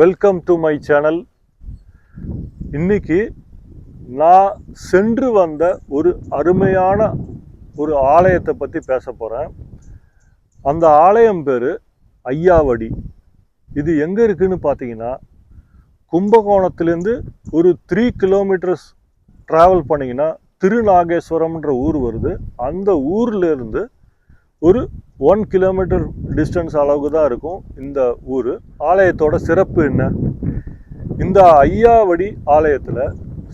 Welcome to my channel இன்னைக்கு நான் சென்று வந்த ஒரு அருமையான ஒரு ஆலயத்தை பற்றி பேச போகிறேன் அந்த ஆலயம் பேர் ஐயாவடி. இது எங்கே இருக்குன்னு பார்த்தீங்கன்னா கும்பகோணத்துலேருந்து ஒரு த்ரீ கிலோமீட்டர்ஸ் ட்ராவல் பண்ணிங்கன்னா திருநாகேஸ்வரம்ன்ற ஊர் வருது. அந்த ஊர்லேருந்து ஒரு ஒன் கிலோமீட்டர் டிஸ்டன்ஸ் அளவுக்கு தான் இருக்கும் இந்த ஊர். ஆலயத்தோட சிறப்பு என்ன? இந்த ஐயாவடி ஆலயத்தில்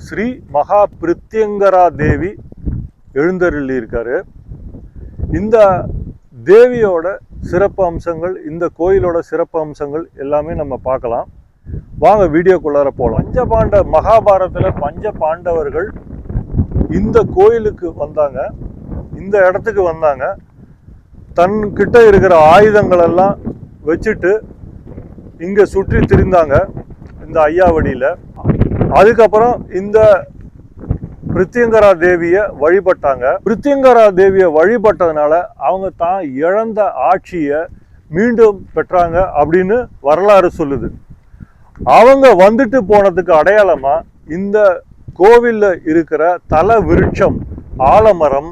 ஸ்ரீ மகா பிரித்யங்கரா தேவி எழுந்தருளியிருக்காரு. இந்த தேவியோட சிறப்பு அம்சங்கள் இந்த கோயிலோட சிறப்பு அம்சங்கள் எல்லாமே நம்ம பார்க்கலாம். வாங்க வீடியோக்குள்ளார போகலாம் பஞ்சபாண்ட மகாபாரதத்தில் பஞ்ச பாண்டவர்கள் இந்த கோயிலுக்கு வந்தாங்க. இந்த இடத்துக்கு வந்தாங்க. தன் கிட்ட இருக்கிற ஆயுதங்கள் எல்லாம் வச்சுட்டு இங்கே சுற்றி திரிந்தாங்க இந்த ஐயாவடியில் அதுக்கப்புறம் இந்த பிரித்தியங்கரா தேவியை வழிபட்டாங்க. பிரித்தியங்கரா தேவியை வழிபட்டதுனால அவங்க தான் இழந்த ஆட்சியை மீண்டும் பெற்றாங்க அப்படின்னு வரலாறு சொல்லுது. அவங்க வந்துட்டு போனதுக்கு அடையாளமாக இந்த கோவிலில் இருக்கிற தல விருட்சம் ஆலமரம்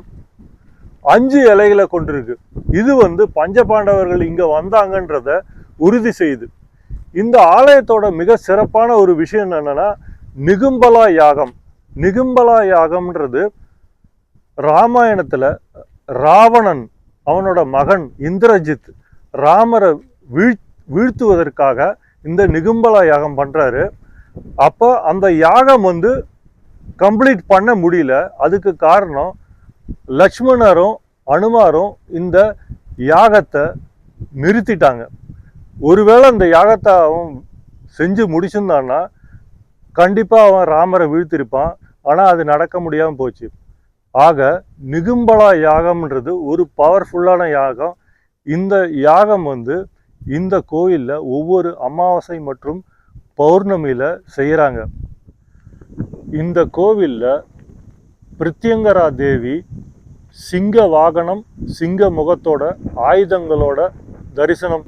அஞ்சு இலைகளை கொண்டிருக்கு. இது வந்து பஞ்சபாண்டவர்கள் இங்கே வந்தாங்கன்றத உறுதி செய்யுது இந்த ஆலயத்தோட மிக சிறப்பான ஒரு விஷயம் என்னென்னா நிகும்பலா யாகம். நிகும்பலா யாகம்ன்றது ராமாயணத்தில் ராவணன் அவனோட மகன் இந்திரஜித் ராமரை வீழ் வீழ்த்துவதற்காக இந்த நிகும்பலா யாகம் பண்ணுறாரு அப்போ அந்த யாகம் வந்து கம்ப்ளீட் பண்ண முடியல. அதுக்கு காரணம் லக்ஷ்மணரும் அனுமாரும் இந்த யாகத்தை நிறுத்திட்டாங்க. ஒருவேளை இந்த யாகத்தை அவன் செஞ்சு முடிச்சிருந்தான்னா கண்டிப்பாக அவன் ராமரை வீழ்த்திருப்பான். ஆனால் அது நடக்க முடியாமல் போச்சு. ஆக நிகும்பலா யாகம்ன்றது ஒரு பவர்ஃபுல்லான யாகம். இந்த யாகம் வந்து இந்த கோயிலில் ஒவ்வொரு அமாவாசை மற்றும் பௌர்ணமியில் செய்கிறாங்க இந்த கோவிலில் பிரித்தியங்கரா தேவி சிங்க வாகனம் சிங்க முகத்தோட ஆயுதங்களோட தரிசனம்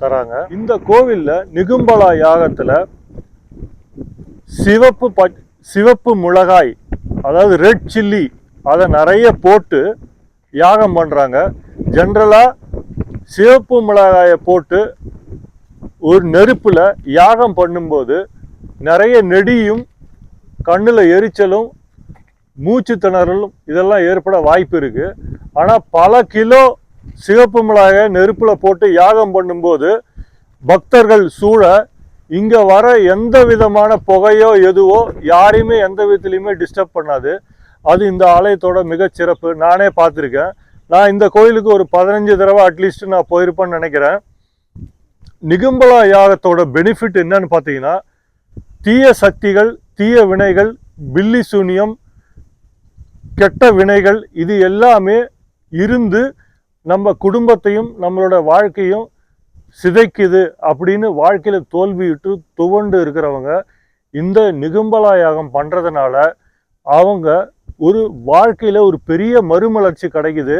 தராங்க. இந்த கோவிலில் நிகும்பலா யாகத்தில் சிவப்பு ப சிவப்பு மிளகாய் அதாவது ரெட் சில்லி அதை நிறைய போட்டு யாகம் பண்ணுறாங்க ஜென்ரலாக சிவப்பு மிளகாயை போட்டு ஒரு நெருப்பில் யாகம் பண்ணும்போது நிறைய நெடியும் கண்ணில் எரிச்சலும் மூச்சு திணறலும் இதெல்லாம் ஏற்பட வாய்ப்பு இருக்கு. ஆனால் பல கிலோ சிவப்பு மிளகாய நெருப்பில் போட்டு யாகம் பண்ணும்போது பக்தர்கள் சூழ இங்கே வர எந்த விதமான புகையோ எதுவோ யாரையுமே எந்த விதத்துலையுமே டிஸ்டர்ப் பண்ணாது. அது இந்த ஆலயத்தோட மிக சிறப்பு. நானே பார்த்துருக்கேன். நான் இந்த கோயிலுக்கு ஒரு பதினஞ்சு தடவை அட்லீஸ்ட் நான் போயிருப்பேன்னு நினைக்கிறேன். நிகும்பலா யாகத்தோட பெனிஃபிட் என்னன்னு பார்த்தீங்கன்னா தீய சக்திகள் தீய வினைகள் பில்லி சூனியம் கெட்ட வினைகள் இது எல்லாமே இருந்து நம்ம குடும்பத்தையும் நம்மளோட வாழ்க்கையும் சிதைக்குது அப்படின்னு வாழ்க்கையில் தோல்வியிட்டு துவண்டு இருக்கிறவங்க இந்த நிகும்பலா யாகம் பண்ணுறதுனால அவங்க ஒரு வாழ்க்கையில் ஒரு பெரிய மறுமலர்ச்சி கிடைக்குது.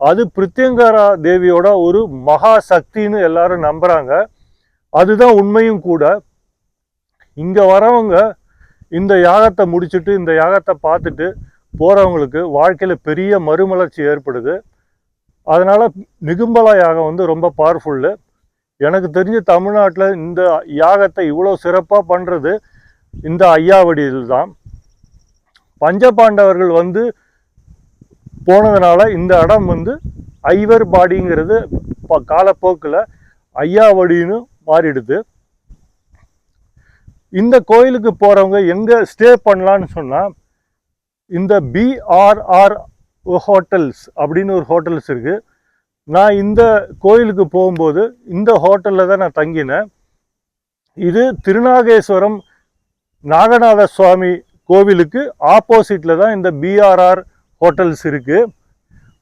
அது பிரித்தியங்காரா தேவியோட ஒரு மகா சக்தின்னு எல்லாரும் நம்புகிறாங்க அதுதான் உண்மையும் கூட. இங்கே வரவங்க இந்த யாகத்தை முடிச்சுட்டு இந்த யாகத்தை பார்த்துட்டு போகிறவங்களுக்கு வாழ்க்கையில் பெரிய மறுமலர்ச்சி ஏற்படுது. அதனால் நிகும்பலா யாகம் வந்து ரொம்ப பவர்ஃபுல்லு எனக்கு தெரிஞ்ச தமிழ்நாட்டில் இந்த யாகத்தை இவ்வளோ சிறப்பாக பண்ணுறது இந்த ஐயாவடியில் தான் பஞ்சபாண்டவர்கள் வந்து போனதுனால இந்த இடம் வந்து ஐவர் பாடிங்கிறது ப- காலப்போக்கில் ஐயாவடின்னு மாறிடுது. இந்த கோயிலுக்கு போகிறவங்க எங்கே ஸ்டே பண்ணலான்னு சொன்னால் இந்த பிஆர்ஆர் ஹோட்டல்ஸ் அப்படின்னு ஒரு ஹோட்டல்ஸ் இருக்குது நான் இந்த கோயிலுக்கு போகும்போது இந்த ஹோட்டலில் தான் நான் தங்கினேன். இது திருநாகேஸ்வரம் நாகநாத சுவாமி கோவிலுக்கு ஆப்போசிட்டில் தான் இந்த பிஆர்ஆர் ஹோட்டல்ஸ் இருக்குது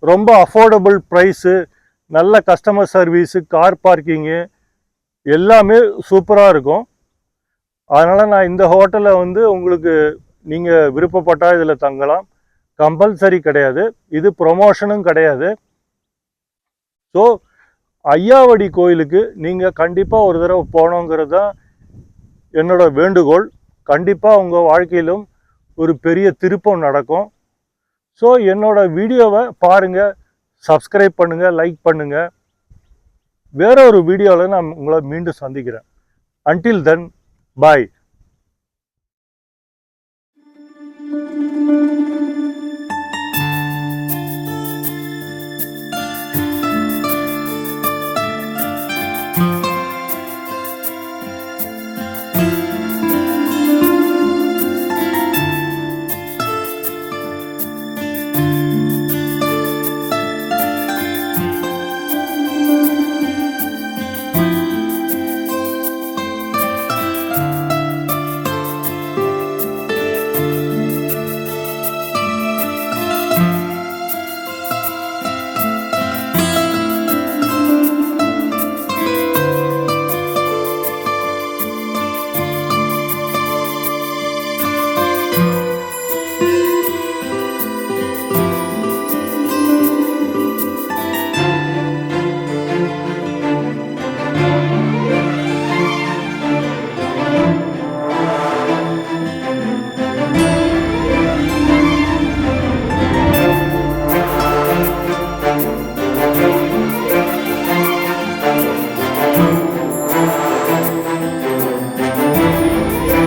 ரொம்ப அஃபோர்டபுள் ப்ரைஸு நல்ல கஸ்டமர் சர்வீஸு கார் பார்க்கிங்கு எல்லாமே சூப்பராக இருக்கும். அதனால் நான் இந்த ஹோட்டலில் வந்து உங்களுக்கு நீங்கள் விருப்பப்பட்டால் இதில் தங்கலாம். கம்பல்சரி கிடையாது. இது ப்ரொமோஷனும் கிடையாது. ஸோ ஐயாவடி கோயிலுக்கு நீங்கள் கண்டிப்பாக ஒரு தடவை போகணுங்கிறது தான் என்னோட வேண்டுகோள். கண்டிப்பாக உங்கள் வாழ்க்கையிலும் ஒரு பெரிய திருப்பம் நடக்கும். ஸோ என்னோட வீடியோவை பாருங்கள் சப்ஸ்கிரைப் பண்ணுங்கள் லைக் பண்ணுங்கள் வேற ஒரு வீடியோவில் நான் உங்களை மீண்டும் சந்திக்கிறேன். அன்டில் தென் பாய்